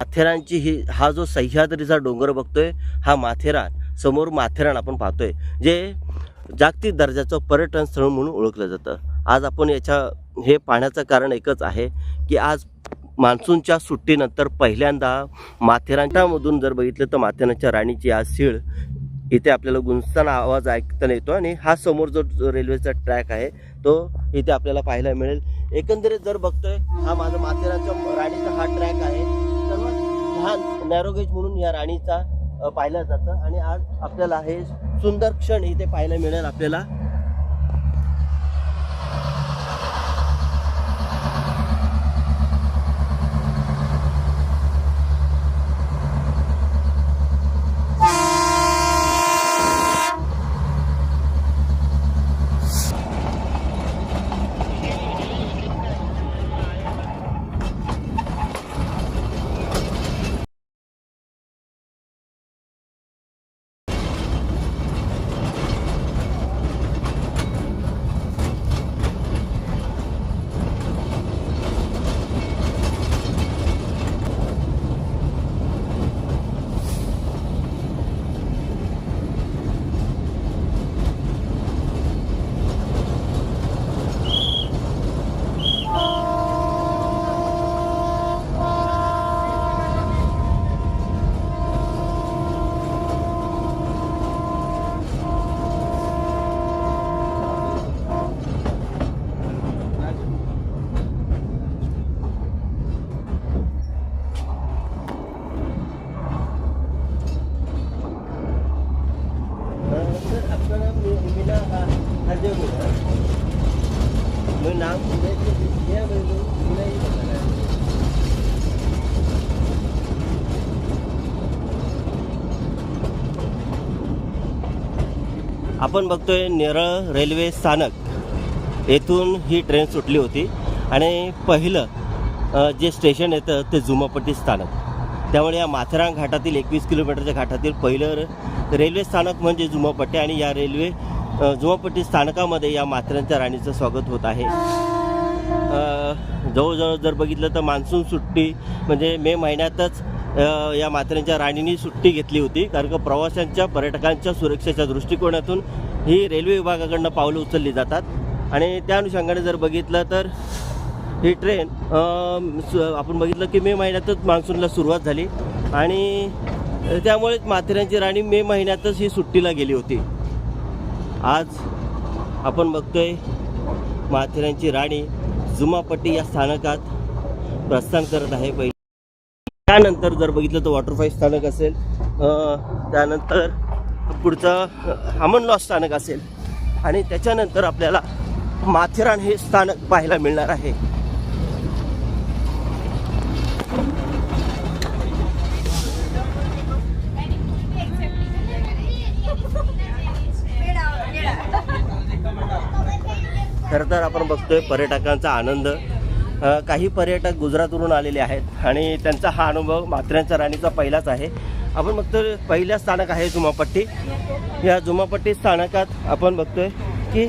माथेरानची ही हा जो सह्याद्रीचा डोंगर बघतोय हा माथेरान समोर माथेरान आपण पाहतोय जे जागतिक दर्जाचं पर्यटन स्थळ म्हणून ओळखलं जातं. आज आपण याच्या हे पाहण्याचं कारण एकच आहे की आज मान्सूनच्या सुट्टीनंतर पहिल्यांदा माथेरानच्यामधून जर बघितलं तर माथेरानच्या राणीची आज सीळ इथे आपल्याला गुंजताना आवाज ऐकताना येतो आणि हा समोर जो जो रेल्वेचा ट्रॅक आहे तो इथे आपल्याला पाहायला मिळेल. एकंदरीत जर बघतोय हा माझा माथेरानच्या राणीचा हा ट्रॅक आहे. हा नॅरोगेज म्हणून या राणीचा पाहिला पाहिलं जातं. आणि आज आपल्याला हे सुंदर क्षण इथे पाहायला मिळेल आपल्याला अ, सर आपका नाम मी- मीना हा- हरदेव मीना मैं नाम आपण बघतोय नेरळ रेल्वे स्थानक. येथून ही ट्रेन सुटली होती आणि पहिलं जे स्टेशन येतं ते जुमापट्टी स्थानक. त्यामुळे या माथेरान घाटातील एकवीस किलोमीटरच्या घाटातील पहिलं रेल्वे स्थानक म्हणजे जुमापट्टी आणि या रेल्वे अ, स्थानकामध्ये या माथेरानच्या राणीचं स्वागत होत आहे. जवळजवळ जर बघितलं तर मान्सून सुट्टी म्हणजे मे महिन्यातच या माथेरानच्या राणींनी सुट्टी घेतली होती. कारण का प्रवाशांच्या पर्यटकांच्या सुरक्षेच्या दृष्टिकोनातून ही रेल्वे विभागाकडनं पावलं उचलली जातात. आणि त्या अनुषंगाने जर बघितलं तर ही ट्रेन आपण बघितलं की मे महिन्यातच मान्सूनला सुरुवात झाली. आणि त्यामुळेच माथेरानची राणी मे महिन्यातच ही सुट्टीला गेली होती. आज आपण बघतोय माथेरानची राणी जुमापट्टी या स्थानकात प्रस्थान करत आहे पहिले. त्यानंतर जर बघितलं तर वॉटरफॉल स्थानक असेल त्यानंतर पुढचं अमन स्थानक असेल. आणि त्याच्यानंतर आपल्याला माथेरान हे स्थानक पाहायला मिळणार आहे. खरं तर आपण बघतोय पर्यटकांचा आनंद. काही पर्यटक गुजरातवरून आलेले आहेत आणि त्यांचा हा अनुभव मात्र्यांच्या राणीचा पहिलाच आहे. आपण बघतोय पहिलं स्थानक आहे जुमापट्टी. या जुमापट्टी स्थानकात आपण बघतोय की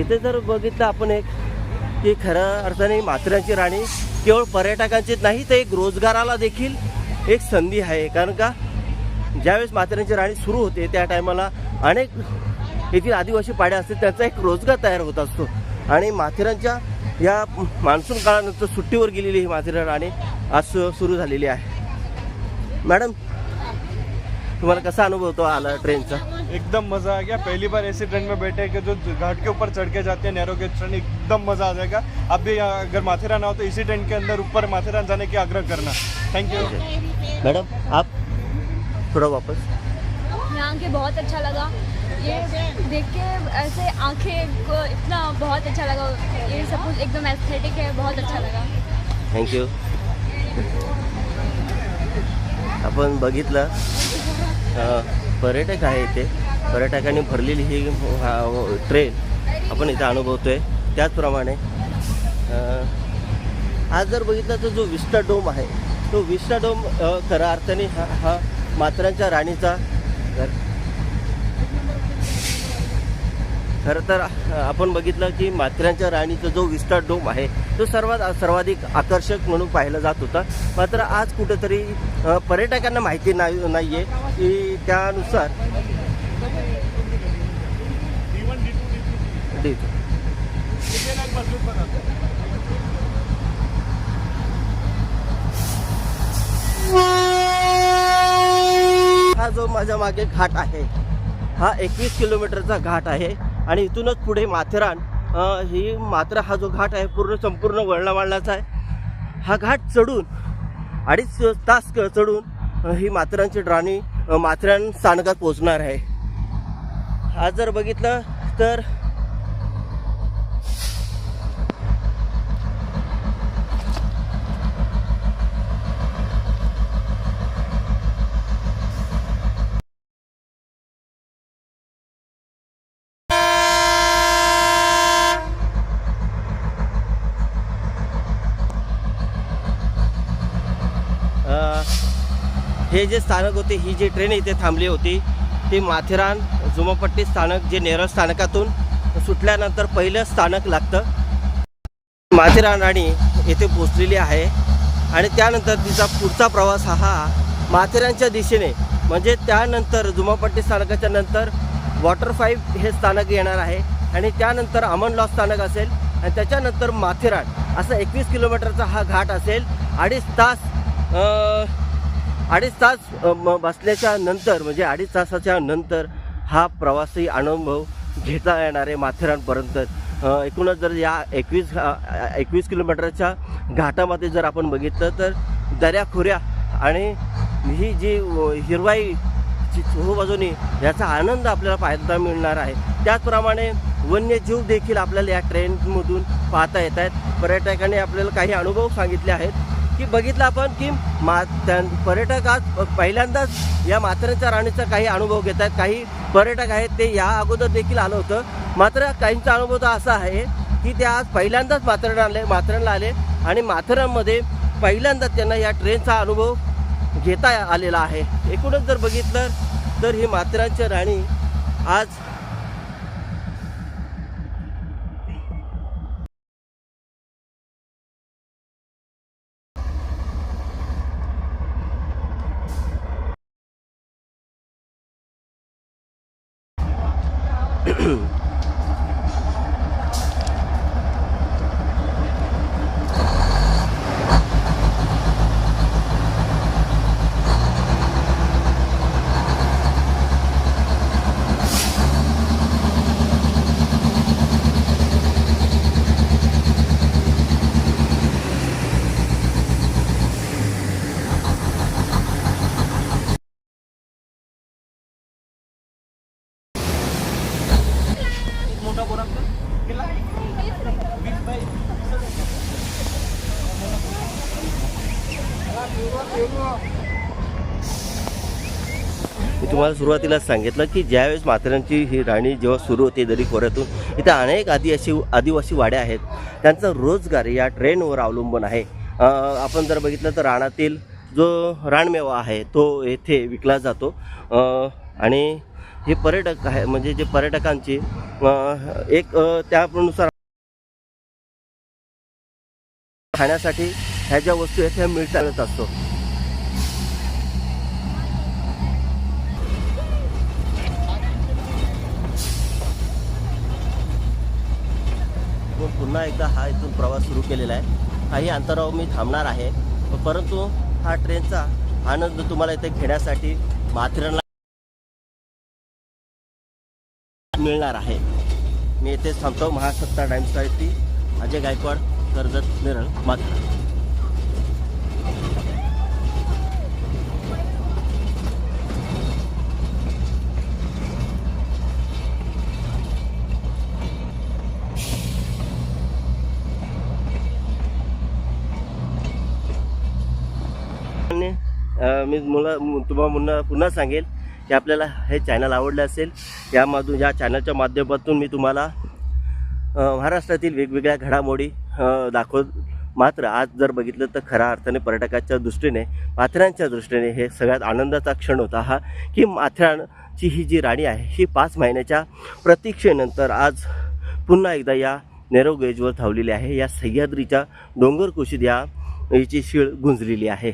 इथे जर बघितलं आपण एक की खऱ्या अर्थाने मात्र्यांची राणी केवळ पर्यटकांचीच नाही तर एक रोजगाराला देखील एक संधी आहे. कारण का ज्यावेळेस मात्र्यांची राणी सुरू होते त्या टायमाला अनेक येथील आदिवासी पाड्या असतील त्यांचा एक रोजगार तयार होत असतो. आणि माथेरानच्या या मान्सून काळानंतर सुट्टीवर गेलेली ही माथेरान राणी आज सु- सुरू झालेली आहे. मॅडम तुम्हाला कसा अनुभव तो आला ट्रेनचा? एकदम मजा आ गया. पहली बार ऐसी ट्रेन में बैठे कि जो घाट के ऊपर चढ़ के जाते हैं नैरो गेज ट्रेन एकदम मजा आ जाएगा। आप भी अगर माथेरान आओ तो इसी ट्रेन के अंदर ऊपर माथेरान जाने की आग्रह करना। थैंक यू मैडम आप थोड़ा वापस। यहाँ के बहुत अच्छा लगा। ये देख के ऐसे आंखें को इतना बहुत अच्छा लगा। ये सब कुछ एकदम एस्थेटिक है बहुत अच्छा लगा। थँक्यू आपण बघितलं पर्यटक आहे इथे. पर्यटकांनी भरलेली ही ट्रेन आपण इथे अनुभवतोय. त्याचप्रमाणे अ, आज जर बघितलं तर जो विस्टा डोम आहे तो विस्टा डोम अ, खऱ्या अर्थाने हा हा मात्रांच्या राणीचा खरं तर आपण बघितलं की माथेरानच्या राणीचा जो विस्टा डोम आहे तो सर्वात सर्वाधिक आकर्षक म्हणून पाहिलं जात होता. मात्र आज कुठेतरी पर्यटकांना माहिती नाही नाही आहे की त्यानुसार हा जो माझ्या मागे घाट आहे हा एकवीस किलोमीटरचा घाट आहे. आणि इथूनच पुढे माथेरान ही मात्र हा जो घाट आहे पूर्ण संपूर्ण वळणा वळणाचा आहे. हा घाट चढून अडीच तास चढून ही माथेरानची ड्राणी माथेरान स्थानकात पोहोचणार आहे. आज जर बघितलं तर अ, हे जे स्थानक होते ही जी ट्रेन इथे थांबली होती ती माथेरान जुमापट्टी स्थानक जे नेरळ स्थानकातून सुटल्यानंतर पहिलं स्थानक लागतं. माथेरान राणी येथे पोचलेली आहे. आणि त्यानंतर तिचा पुढचा प्रवास हा माथेरानच्या दिशेने. म्हणजे त्यानंतर जुमापट्टी स्थानकाच्या नंतर वॉटर फाईव्ह हे स्थानक येणार आहे. आणि त्यानंतर अमनलॉ स्थानक असेल. आणि त्याच्यानंतर माथेरान असा एकवीस किलोमीटरचा हा घाट असेल. अडीच तास अडीच तास म- बसल्याच्या नंतर म्हणजे अडीच तासाच्या नंतर हा प्रवासी अनुभव घेता येणार आहे माथेरानपर्यंत एकूणच जर या एकवीस एकवीस किलोमीटरच्या घाटामध्ये जर आपण बघितलं तर दऱ्याखोऱ्या आणि ही जी हिरवाई ची चोहोबाजूनी याचा आनंद आपल्याला पाहायला मिळणार आहे. त्याचप्रमाणे वन्यजीव देखील आपल्याला या ट्रेनमधून पाहता येत आहेत. पर्यटकांनी आपल्याला काही अनुभव सांगितले आहेत. की बघितलं आपण की मा त्या पर्यटक आज पहिल्यांदाच या माथेरानच्या राणीचा काही अनुभव घेत आहेत. काही पर्यटक आहेत ते या अगोदर देखील आलं होतं. मात्र काहींचा अनुभव तर असा आहे की ते आज पहिल्यांदाच माथेरान आले माथेरानला आले आणि माथेरानमध्ये पहिल्यांदाच त्यांना या ट्रेनचा अनुभव घेता आलेला आहे. एकूणच जर बघितलं तर ही माथेरानची राणी आज मी तुम्हाला सुरुवातीला सांगितलं की ज्यावेळेस माथेरानची ही राणी जेव्हा सुरू होते दरी खोऱ्यातून इथे अनेक आदिवासी आदिवासी वाड्या आहेत. त्यांचा रोजगार या ट्रेनवर अवलंबून आहे. आपण जर बघितलं तर राणातील जो रानमेवा आहे तो येथे विकला जातो. आणि हे पर्यटक आहे म्हणजे जे पर्यटकांची एक त्यानुसार खाण्यासाठी ह्या ज्या वस्तू आहेत ह्या मिळतानाच असतो. मग पुन्हा एकदा हा इथून प्रवास सुरू केलेला आहे. काही अंतरावर मी थांबणार आहे. परंतु हा ट्रेनचा आनंद तुम्हाला इथे घेण्यासाठी माथेरानला मिळणार आहे. मी इथेच थांबतो. महासत्ता टाइम्ससाठी अजय गायकवाड कर्जत नेरळ माथेरान. मी मुला तुम्हाला पुन्हा पुन्हा सांगेल की आपल्याला हे चॅनल आवडलं असेल यामधून या चॅनलच्या माध्यमातून मी तुम्हाला महाराष्ट्रातील वेगवेगळ्या घडामोडी दाखवत दाखव मात्र आज जर बघितलं तर खऱ्या अर्थाने पर्यटकाच्या दृष्टीने माथेरानच्या दृष्टीने हे सगळ्यात आनंदाचा क्षण होता हा की माथेरान ही जी राणी आहे ही पाच महिन्याच्या प्रतीक्षेनंतर आज पुन्हा एकदा या नेरो गेजवर धावलेली आहे या सह्याद्रीच्या डोंगरकुशीत या हिची शीळ गुंजलेली आहे.